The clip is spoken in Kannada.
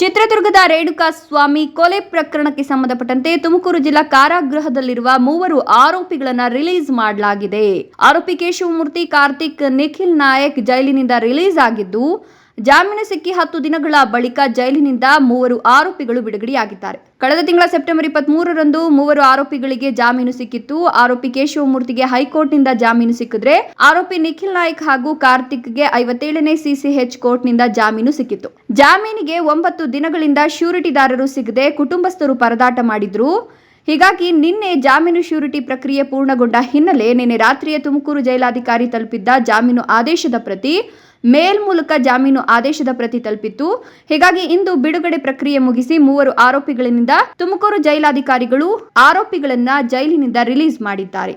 ಚಿತ್ರದುರ್ಗದ ರೇಣುಕಾ ಸ್ವಾಮಿ ಕೊಲೆ ಪ್ರಕರಣಕ್ಕೆ ಸಂಬಂಧಪಟ್ಟಂತೆ ತುಮಕೂರು ಜಿಲ್ಲಾ ಕಾರಾಗೃಹದಲ್ಲಿರುವ ಮೂವರು ಆರೋಪಿಗಳನ್ನು ರಿಲೀಸ್ ಮಾಡಲಾಗಿದೆ. ಆರೋಪಿ ಕೇಶವಮೂರ್ತಿ, ಕಾರ್ತಿಕ್, ನಿಖಿಲ್ ನಾಯಕ್ ಜೈಲಿನಿಂದ ರಿಲೀಸ್ ಆಗಿದ್ದು ಜಾಮೀನು ಸಿಕ್ಕಿ ಹತ್ತು ದಿನಗಳ ಬಳಿಕ ಜೈಲಿನಿಂದ ಮೂವರು ಆರೋಪಿಗಳು ಬಿಡುಗಡೆಯಾಗಿದ್ದಾರೆ. ಕಳೆದ ತಿಂಗಳ ಸೆಪ್ಟೆಂಬರ್ ಇಪ್ಪತ್ತ್ ಮೂರರಂದು ಮೂವರು ಆರೋಪಿಗಳಿಗೆ ಜಾಮೀನು ಸಿಕ್ಕಿತ್ತು. ಆರೋಪಿ ಕೇಶವಮೂರ್ತಿಗೆ ಹೈಕೋರ್ಟ್ನಿಂದ ಜಾಮೀನು ಸಿಕ್ಕಿದ್ರೆ ಆರೋಪಿ ನಿಖಿಲ್ ನಾಯ್ಕ್ ಹಾಗೂ ಕಾರ್ತಿಕ್ಗೆ ಐವತ್ತೇಳನೇ ಸಿಸಿಎಚ್ ಕೋರ್ಟ್ನಿಂದ ಜಾಮೀನು ಸಿಕ್ಕಿತ್ತು. ಜಾಮೀನಿಗೆ ಒಂಬತ್ತು ದಿನಗಳಿಂದ ಶ್ಯೂರಿಟಿದಾರರು ಸಿಗದೆ ಕುಟುಂಬಸ್ಥರು ಪರದಾಟ ಮಾಡಿದ್ರು. ಹೀಗಾಗಿ ನಿನ್ನೆ ಜಾಮೀನು ಶ್ಯೂರಿಟಿ ಪ್ರಕ್ರಿಯೆ ಪೂರ್ಣಗೊಂಡ ಹಿನ್ನೆಲೆ ನಿನ್ನೆ ರಾತ್ರಿಯ ತುಮಕೂರು ಜೈಲಾಧಿಕಾರಿ ತಲುಪಿದ್ದ ಜಾಮೀನು ಆದೇಶದ ಪ್ರತಿ ಮೇಲ್ ಮೂಲಕ ಜಾಮೀನು ಆದೇಶದ ಪ್ರತಿ ತಲುಪಿತ್ತು. ಹೀಗಾಗಿ ಇಂದು ಬಿಡುಗಡೆ ಪ್ರಕ್ರಿಯೆ ಮುಗಿಸಿ ಮೂವರು ಆರೋಪಿಗಳಿಂದ ತುಮಕೂರು ಜೈಲಾಧಿಕಾರಿಗಳು ಆರೋಪಿಗಳನ್ನ ಜೈಲಿನಿಂದ ರಿಲೀಸ್ ಮಾಡಿದ್ದಾರೆ.